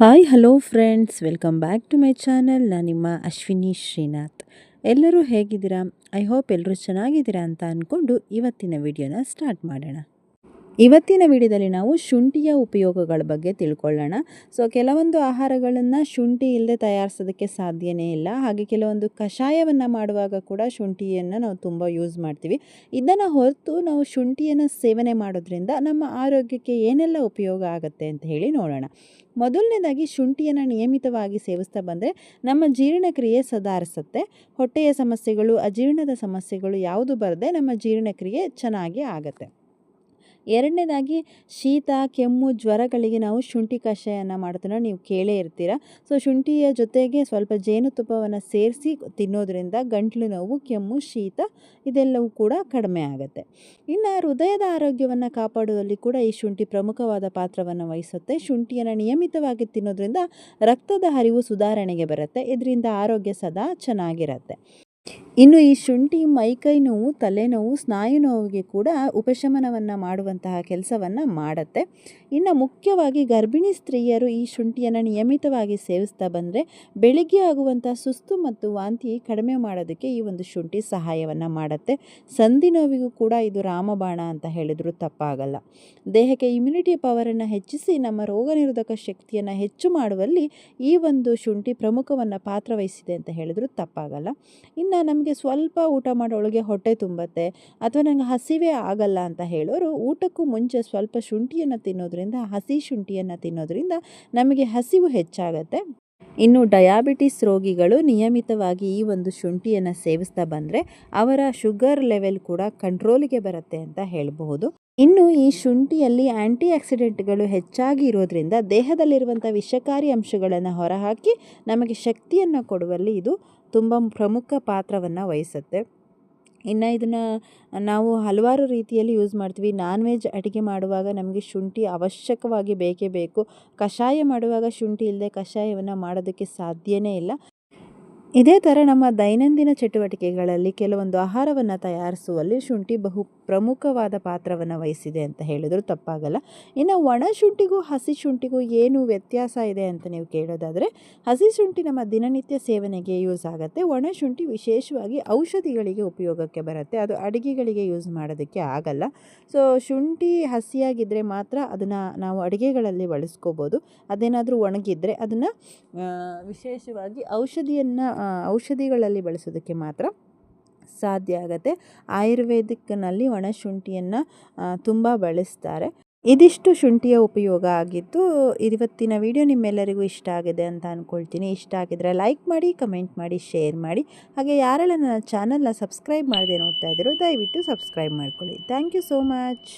Hi, hello friends, welcome back to my channel. ನಾನು ನಿಮ್ಮ ಅಶ್ವಿನಿ ಶ್ರೀನಾಥ್. ಎಲ್ಲರೂ ಹೇಗಿದ್ದೀರಾ? ಐ ಹೋಪ್ ಎಲ್ಲರೂ ಚೆನ್ನಾಗಿದ್ದೀರಾ ಅಂತ ಅಂದ್ಕೊಂಡು ಇವತ್ತಿನ ವಿಡಿಯೋನ ಸ್ಟಾರ್ಟ್ ಮಾಡೋಣ. ಇವತ್ತಿನ ವಿಡಿಯೋದಲ್ಲಿ ನಾವು ಶುಂಠಿಯ ಉಪಯೋಗಗಳ ಬಗ್ಗೆ ತಿಳ್ಕೊಳ್ಳೋಣ. ಸೊ ಕೆಲವೊಂದು ಆಹಾರಗಳನ್ನು ಶುಂಠಿ ಇಲ್ಲದೆ ತಯಾರಿಸೋದಕ್ಕೆ ಸಾಧ್ಯನೇ ಇಲ್ಲ. ಹಾಗೆ ಕೆಲವೊಂದು ಕಷಾಯವನ್ನು ಮಾಡುವಾಗ ಕೂಡ ಶುಂಠಿಯನ್ನು ನಾವು ತುಂಬ ಯೂಸ್ ಮಾಡ್ತೀವಿ. ಇದನ್ನು ಹೊರತು ನಾವು ಶುಂಠಿಯನ್ನು ಸೇವನೆ ಮಾಡೋದ್ರಿಂದ ನಮ್ಮ ಆರೋಗ್ಯಕ್ಕೆ ಏನೆಲ್ಲ ಉಪಯೋಗ ಆಗುತ್ತೆ ಅಂತ ಹೇಳಿ ನೋಡೋಣ. ಮೊದಲನೇದಾಗಿ ಶುಂಠಿಯನ್ನು ನಿಯಮಿತವಾಗಿ ಸೇವಿಸ್ತಾ ಬಂದರೆ ನಮ್ಮ ಜೀರ್ಣಕ್ರಿಯೆ ಸುಧಾರಿಸುತ್ತೆ. ಹೊಟ್ಟೆಯ ಸಮಸ್ಯೆಗಳು, ಅಜೀರ್ಣದ ಸಮಸ್ಯೆಗಳು ಯಾವುದು ಬರದೆ ನಮ್ಮ ಜೀರ್ಣಕ್ರಿಯೆ ಚೆನ್ನಾಗಿ ಆಗುತ್ತೆ. ಎರಡನೇದಾಗಿ ಶೀತ, ಕೆಮ್ಮು, ಜ್ವರಗಳಿಗೆ ನಾವು ಶುಂಠಿ ಕಷಾಯನ ಮಾಡ್ತೀನ ನೀವು ಕೇಳೇ ಇರ್ತೀರ. ಸೊ ಶುಂಠಿಯ ಜೊತೆಗೆ ಸ್ವಲ್ಪ ಜೇನುತುಪ್ಪವನ್ನು ಸೇರಿಸಿ ತಿನ್ನೋದ್ರಿಂದ ಗಂಟಲು ನೋವು, ಕೆಮ್ಮು, ಶೀತ ಇದೆಲ್ಲವೂ ಕೂಡ ಕಡಿಮೆ ಆಗುತ್ತೆ. ಇನ್ನು ಹೃದಯದ ಆರೋಗ್ಯವನ್ನು ಕಾಪಾಡುವಲ್ಲಿ ಕೂಡ ಈ ಶುಂಠಿ ಪ್ರಮುಖವಾದ ಪಾತ್ರವನ್ನು ವಹಿಸುತ್ತೆ. ಶುಂಠಿಯನ್ನು ನಿಯಮಿತವಾಗಿ ತಿನ್ನೋದ್ರಿಂದ ರಕ್ತದ ಹರಿವು ಸುಧಾರಣೆಗೆ ಬರುತ್ತೆ. ಇದರಿಂದ ಆರೋಗ್ಯ ಸದಾ ಚೆನ್ನಾಗಿರುತ್ತೆ. ಇನ್ನು ಈ ಶುಂಠಿ, ಮೈಕೈ ನೋವು ತಲೆನೋವು ಸ್ನಾಯು ನೋವಿಗೆ ಕೂಡ ಉಪಶಮನವನ್ನು ಮಾಡುವಂತಹ ಕೆಲಸವನ್ನು ಮಾಡುತ್ತೆ. ಇನ್ನು ಮುಖ್ಯವಾಗಿ ಗರ್ಭಿಣಿ ಸ್ತ್ರೀಯರು ಈ ಶುಂಠಿಯನ್ನು ನಿಯಮಿತವಾಗಿ ಸೇವಿಸ್ತಾ ಬಂದರೆ ಬೆಳಿಗ್ಗೆ ಆಗುವಂಥ ಸುಸ್ತು ಮತ್ತು ವಾಂತಿ ಕಡಿಮೆ ಮಾಡೋದಕ್ಕೆ ಈ ಒಂದು ಶುಂಠಿ ಸಹಾಯವನ್ನು ಮಾಡುತ್ತೆ. ಸಂಧಿ ನೋವಿಗೂ ಕೂಡ ಇದು ರಾಮಬಾಣ ಅಂತ ಹೇಳಿದರೂ ತಪ್ಪಾಗಲ್ಲ. ದೇಹಕ್ಕೆ ಇಮ್ಯುನಿಟಿ ಪವರನ್ನು ಹೆಚ್ಚಿಸಿ ನಮ್ಮ ರೋಗ ನಿರೋಧಕ ಶಕ್ತಿಯನ್ನು ಹೆಚ್ಚು ಮಾಡುವಲ್ಲಿ ಈ ಒಂದು ಶುಂಠಿ ಪ್ರಮುಖವನ್ನು ಪಾತ್ರವಹಿಸಿದೆ ಅಂತ ಹೇಳಿದರೂ ತಪ್ಪಾಗಲ್ಲ. ಇನ್ನು ನಮಗೆ ಸ್ವಲ್ಪ ಊಟ ಮಾಡೋಳಿಗೆ ಹೊಟ್ಟೆ ತುಂಬತ್ತೆ ಅಥವಾ ನನಗೆ ಹಸಿವೆ ಆಗಲ್ಲ ಅಂತ ಹೇಳೋರು ಊಟಕ್ಕೂ ಮುಂಚೆ ಸ್ವಲ್ಪ ಶುಂಠಿಯನ್ನು ತಿನ್ನೋದ್ರಿಂದ, ಹಸಿ ಶುಂಠಿಯನ್ನು ತಿನ್ನೋದ್ರಿಂದ ನಮಗೆ ಹಸಿವು ಹೆಚ್ಚಾಗತ್ತೆ. ಇನ್ನು ಡಯಾಬಿಟಿಸ್ ರೋಗಿಗಳು ನಿಯಮಿತವಾಗಿ ಈ ಒಂದು ಶುಂಠಿಯನ್ನು ಸೇವಿಸ್ತಾ ಬಂದರೆ ಅವರ ಶುಗರ್ ಲೆವೆಲ್ ಕೂಡ ಕಂಟ್ರೋಲಿಗೆ ಬರುತ್ತೆ ಅಂತ ಹೇಳಬಹುದು. ಇನ್ನು ಈ ಶುಂಠಿಯಲ್ಲಿ ಆ್ಯಂಟಿ ಆಕ್ಸಿಡೆಂಟ್ಗಳು ಹೆಚ್ಚಾಗಿ ಇರೋದ್ರಿಂದ ದೇಹದಲ್ಲಿರುವಂಥ ವಿಷಕಾರಿ ಅಂಶಗಳನ್ನು ಹೊರಹಾಕಿ ನಮಗೆ ಶಕ್ತಿಯನ್ನು ಕೊಡುವಲ್ಲಿ ಇದು ತುಂಬ ಪ್ರಮುಖ ಪಾತ್ರವನ್ನು ವಹಿಸುತ್ತೆ. ಇನ್ನು ಇದನ್ನು ನಾವು ಹಲವಾರು ರೀತಿಯಲ್ಲಿ ಯೂಸ್ ಮಾಡ್ತೀವಿ. ನಾನ್ ವೆಜ್ ಅಡುಗೆ ಮಾಡುವಾಗ ನಮಗೆ ಶುಂಠಿ ಅವಶ್ಯಕವಾಗಿ ಬೇಕೇ ಬೇಕು. ಕಷಾಯ ಮಾಡುವಾಗ ಶುಂಠಿ ಇಲ್ಲದೆ ಕಷಾಯವನ್ನು ಮಾಡೋದಕ್ಕೆ ಸಾಧ್ಯವೇ ಇಲ್ಲ. ಇದೇ ಥರ ನಮ್ಮ ದೈನಂದಿನ ಚಟುವಟಿಕೆಗಳಲ್ಲಿ ಕೆಲವೊಂದು ಆಹಾರವನ್ನು ತಯಾರಿಸುವಲ್ಲಿ ಶುಂಠಿ ಬಹು ಪ್ರಮುಖವಾದ ಪಾತ್ರವನ್ನು ವಹಿಸಿದೆ ಅಂತ ಹೇಳಿದ್ರು, ತಪ್ಪಾಗಲ್ಲ. ಇನ್ನು ಒಣ ಶುಂಠಿಗೂ ಹಸಿ ಶುಂಠಿಗೂ ಏನು ವ್ಯತ್ಯಾಸ ಇದೆ ಅಂತ ನೀವು ಕೇಳೋದಾದರೆ, ಹಸಿ ಶುಂಠಿ ನಮ್ಮ ದಿನನಿತ್ಯ ಸೇವನೆಗೆ ಯೂಸ್ ಆಗುತ್ತೆ. ಒಣ ಶುಂಠಿ ವಿಶೇಷವಾಗಿ ಔಷಧಿಗಳಿಗೆ ಉಪಯೋಗಕ್ಕೆ ಬರುತ್ತೆ. ಅದು ಅಡುಗೆಗಳಿಗೆ ಯೂಸ್ ಮಾಡೋದಕ್ಕೆ ಆಗಲ್ಲ. ಸೊ, ಶುಂಠಿ ಹಸಿಯಾಗಿದ್ದರೆ ಮಾತ್ರ ಅದನ್ನು ನಾವು ಅಡುಗೆಗಳಲ್ಲಿ ಬಳಸ್ಕೋಬೋದು. ಅದೇನಾದರೂ ಒಣಗಿದ್ರೆ ಅದನ್ನು ವಿಶೇಷವಾಗಿ ಔಷಧಿಯನ್ನು ಔಷಧಿಗಳಲ್ಲಿ ಬಳಸೋದಕ್ಕೆ ಮಾತ್ರ ಸಾಧ್ಯ ಆಗುತ್ತೆ. ಆಯುರ್ವೇದಿಕ್ನಲ್ಲಿ ಒಣಶುಂಠಿಯನ್ನು ತುಂಬ ಬಳಸ್ತಾರೆ. ಇದಿಷ್ಟು ಶುಂಠಿಯ ಉಪಯೋಗ ಆಗಿತ್ತು ಇವತ್ತಿನ ವಿಡಿಯೋ ನಿಮ್ಮೆಲ್ಲರಿಗೂ ಇಷ್ಟ ಆಗಿದೆ ಅಂತ ಅಂದ್ಕೊಳ್ತೀನಿ ಇಷ್ಟ ಆಗಿದ್ರೆ ಲೈಕ್ ಮಾಡಿ, ಕಮೆಂಟ್ ಮಾಡಿ, ಶೇರ್ ಮಾಡಿ. ಹಾಗೆ ಯಾರೆಲ್ಲ ನನ್ನ ಚಾನಲ್ನ ಸಬ್ಸ್ಕ್ರೈಬ್ ಮಾಡದೆ ನೋಡ್ತಾ ಇದ್ದೀರೋ, ದಯವಿಟ್ಟು ಸಬ್ಸ್ಕ್ರೈಬ್ ಮಾಡ್ಕೊಳ್ಳಿ. Thank you so much.